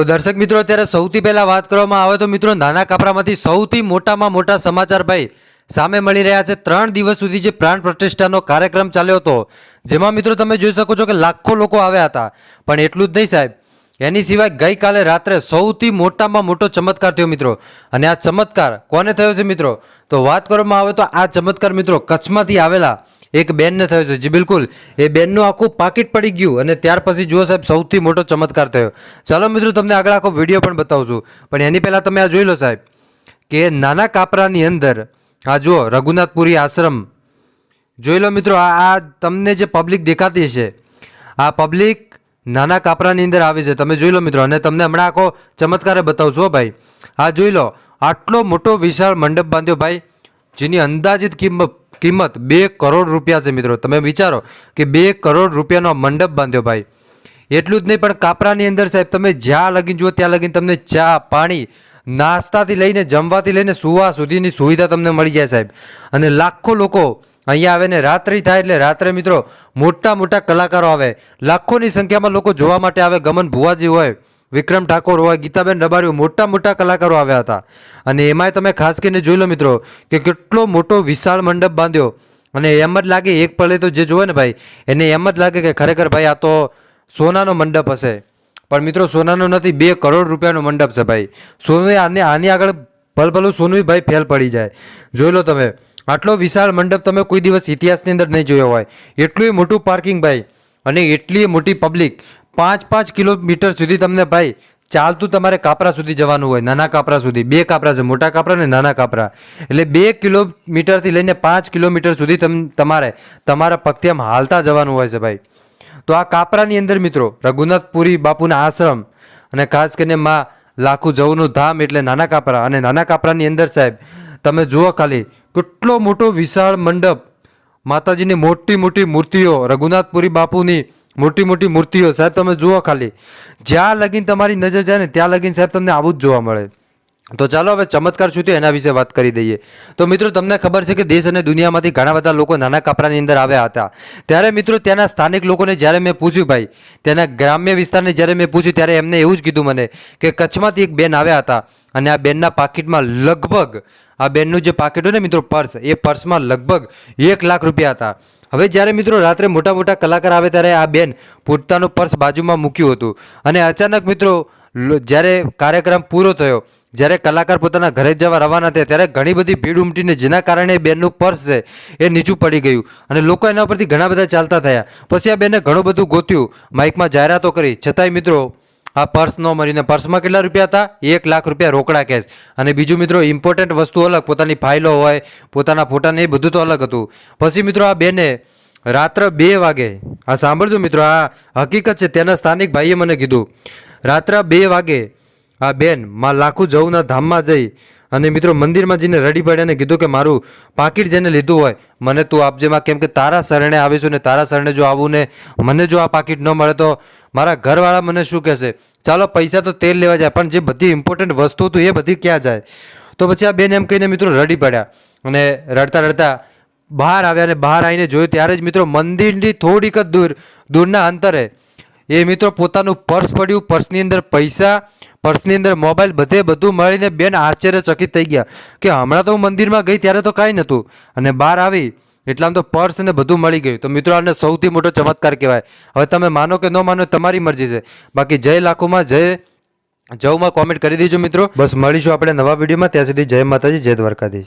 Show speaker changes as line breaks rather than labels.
તો દર્શક મિત્રો, અત્યારે સૌથી પહેલાં વાત કરવામાં આવે તો મિત્રો, નાના કાપરામાંથી સૌથી મોટામાં મોટા સમાચાર ભાઈ સામે મળી રહ્યા છે. ત્રણ દિવસ સુધી જે પ્રાણ પ્રતિષ્ઠાનો કાર્યક્રમ ચાલ્યો હતો, જેમાં મિત્રો તમે જોઈ શકો છો કે લાખો લોકો આવ્યા હતા. પણ એટલું જ નહીં સાહેબ, એની સિવાય ગઈકાલે રાત્રે સૌથી મોટામાં મોટો ચમત્કાર થયો મિત્રો. અને આ ચમત્કાર કોને થયો છે મિત્રો? તો વાત કરવામાં આવે તો આ ચમત્કાર મિત્રો કચ્છમાંથી આવેલા એક બેનને થયો છે. જી, બિલકુલ. એ બેનનું આખું પાકીટ પડી ગયું અને ત્યાર પછી જુઓ સાહેબ, સૌથી મોટો ચમત્કાર થયો. ચાલો મિત્રો, તમને આગળ આખો વીડિયો પણ બતાવું છું પણ એની પહેલાં તમે આ જોઈ લો સાહેબ, કે નાના કાપરાની અંદર, આ જુઓ, રઘુનાથપુરી આશ્રમ. જોઈ લો મિત્રો, આ આ તમને જે પબ્લિક દેખાતી છે, આ પબ્લિક નાના કાપરાની અંદર આવે છે. તમે જોઈ લો મિત્રો, અને તમને હમણાં આખો ચમત્કારે બતાવું છું ભાઈ. આ જોઈ લો, આટલો મોટો વિશાળ મંડપ બાંધ્યો ભાઈ, જેની અંદાજિત કિંમત કિંમત બે કરોડ રૂપિયા છે મિત્રો. તમે વિચારો કે બે કરોડ રૂપિયાનો મંડપ બાંધ્યો ભાઈ. એટલું જ નહીં, પણ કાપરાની અંદર સાહેબ, તમે જ્યાં લગીને જુઓ ત્યાં લગીને તમને ચા, પાણી, નાસ્તાથી લઈને જમવાથી લઈને સુવા સુધીની સુવિધા તમને મળી જાય સાહેબ. અને લાખો લોકો અહીંયા આવે ને રાત્રિ થાય એટલે રાત્રે મિત્રો મોટા મોટા કલાકારો આવે. લાખોની સંખ્યામાં લોકો જોવા માટે આવે. ગમન ભુવાજી હોય વિક્રમ ઠાકોર હોય ગીતાબેન રબારીઓ મોટા મોટા કલાકારો આવ્યા હતા. અને એમાંય તમે ખાસ કરીને જોઈ લો મિત્રો કે કેટલો મોટો વિશાળ મંડપ બાંધ્યો. અને એમ જ લાગે એક પલે તો જે જોવે ને ભાઈ, એને એમ જ લાગે કે ખરેખર ભાઈ આ તો સોનાનો મંડપ હશે. પણ મિત્રો સોનાનો નથી, બે કરોડ રૂપિયાનો મંડપ છે ભાઈ. સોનું આને, આની આગળ ભલભલું સોનું ભાઈ ફેલ પડી જાય. જોઈ લો તમે, આટલો વિશાળ મંડપ તમે કોઈ દિવસ ઇતિહાસની અંદર નહીં જોયો હોય. એટલું મોટું પાર્કિંગ ભાઈ. અને એટલી મોટી પબ્લિક પાંચ પાંચ કિલોમીટર સુધી તમને ભાઈ ચાલતું તમારે કાપરા સુધી જવાનું હોય. નાના કાપરા સુધી. બે કાપરા છે. મોટા કાપરા અને નાના કાપરા. એટલે બે કિલોમીટરથી લઈને પાંચ કિલોમીટર સુધી તમ, તમારે, તમારા પગથી હાલતા જવાનું હોય છે ભાઈ. તો આ કાપરાની અંદર મિત્રો રઘુનાથપુરી બાપુના આશ્રમ અને ખાસ કરીને માં લાખુ જવનું ધામ એટલે નાના કાપરા અને નાના કાપરાની અંદર સાહેબ, તમે જુઓ ખાલી કેટલો મોટો વિશાળ મંડપ. માતાજીની મોટી મોટી મૂર્તિઓ રઘુનાથપુરી બાપુની મોટી મોટી મૂર્તિઓ સાહેબ તમે જુઓ ખાલી. જ્યાં લગીન તમારી નજર જાય ને ત્યાં લગીન સાહેબ તમને આવું જ જોવા મળે. તો ચાલો હવે ચમત્કાર શું થયો એના વિશે વાત કરી દઈએ. તો મિત્રો તમને ખબર છે કે દેશ અને દુનિયામાંથી ઘણા બધા લોકો નાના કપડાની અંદર આવ્યા હતા. ત્યારે મિત્રો ત્યાંના સ્થાનિક લોકોને જ્યારે મેં પૂછ્યું, ભાઈ તેના ગ્રામ્ય વિસ્તારને જ્યારે મેં પૂછ્યું, ત્યારે એમને એવું જ કીધું મને કે કચ્છમાંથી એક બેન આવ્યા હતા અને આ બેનના પાકીટમાં લગભગ આ બેનનું જે પાકીટ હોય ને મિત્રો પર્સ, એ પર્સમાં લગભગ એક લાખ રૂપિયા હતા. હવે જ્યારે મિત્રો રાત્રે મોટા મોટા કલાકાર આવે ત્યારે આ બેન પોતાનું પર્સ બાજુમાં મૂક્યું હતું. અને અચાનક મિત્રો જ્યારે કાર્યક્રમ પૂરો થયો, જ્યારે કલાકાર પોતાના ઘરે જવા રવાના થયા, ત્યારે ઘણી બધી ભીડ ઉમટીને જેના કારણે બેનનું પર્સ છે એ નીચું પડી ગયું. અને લોકો એના પરથી ઘણા બધા ચાલતા થયા. પછી આ બેને ઘણું બધું ગોત્યું. માઇકમાં જાહેરાતો કરી. છતાંય મિત્રો આ પર્સ ન મળીને પર્સમાં કેટલા રૂપિયા હતા? એક લાખ રૂપિયા રોકડા કેશ અને બીજું મિત્રો ઇમ્પોર્ટન્ટ વસ્તુ અલગ. પોતાની ફાઇલો હોય, પોતાના ફોટાને એ બધું તો અલગ હતું. પછી મિત્રો, આ બેને રાત્ર બે વાગે, આ સાંભળજો મિત્રો, આ હકીકત છે, તેના સ્થાનિક ભાઈએ મને કીધું. રાત્ર બે વાગે આ બેનમાં લાખું જવના ધામમાં જઈ અને મિત્રો, મંદિરમાં જઈને રડી પડ્યાને કીધું કે મારું પાકીટ જેને લીધું હોય, મને તું આપજે માં કેમ કે તારા શરણે આવીશું ને તારા શરણે જો આવું ને મને જો આ પાકીટ ન મળે તો મારા ઘરવાળા મને શું કહેશે? ચાલો, પૈસા તો તેલ લેવા જાય, પણ જે બધી ઇમ્પોર્ટન્ટ વસ્તુ હતું એ બધી ક્યાં જાય? તો પછી આ બેન એમ કહીને મિત્રો રડી પડ્યા અને રડતા રડતા બહાર આવ્યા અને બહાર આવીને જોયું ત્યારે જ મિત્રો મંદિરની થોડીક જ દૂર, દૂરના અંતરે એ મિત્રો પોતાનું પર્સ પડ્યું, પર્સની અંદર પૈસા, પર્સની અંદર મોબાઈલ, બધે બધું મળીને બેન આશ્ચર્યચકિત થઈ ગયા કે હમણાં તો હું મંદિરમાં ગઈ ત્યારે તો કાંઈ નહોતું. અને બહાર આવી એટલામાં તો પર્સ ને બધું મળી ગયું. તો મિત્રો, આને સૌથી મોટો ચમત્કાર કહેવાય. હવે તમે માનો કે ન માનો, તમારી મરજી છે. બાકી જય લાખોમાં, જય જવમાં કોમેન્ટ કરી દેજો મિત્રો. બસ મળીશું આપણે નવા વિડીયોમાં. ત્યાં સુધી જય માતાજી, જય દ્વારકાધીશ.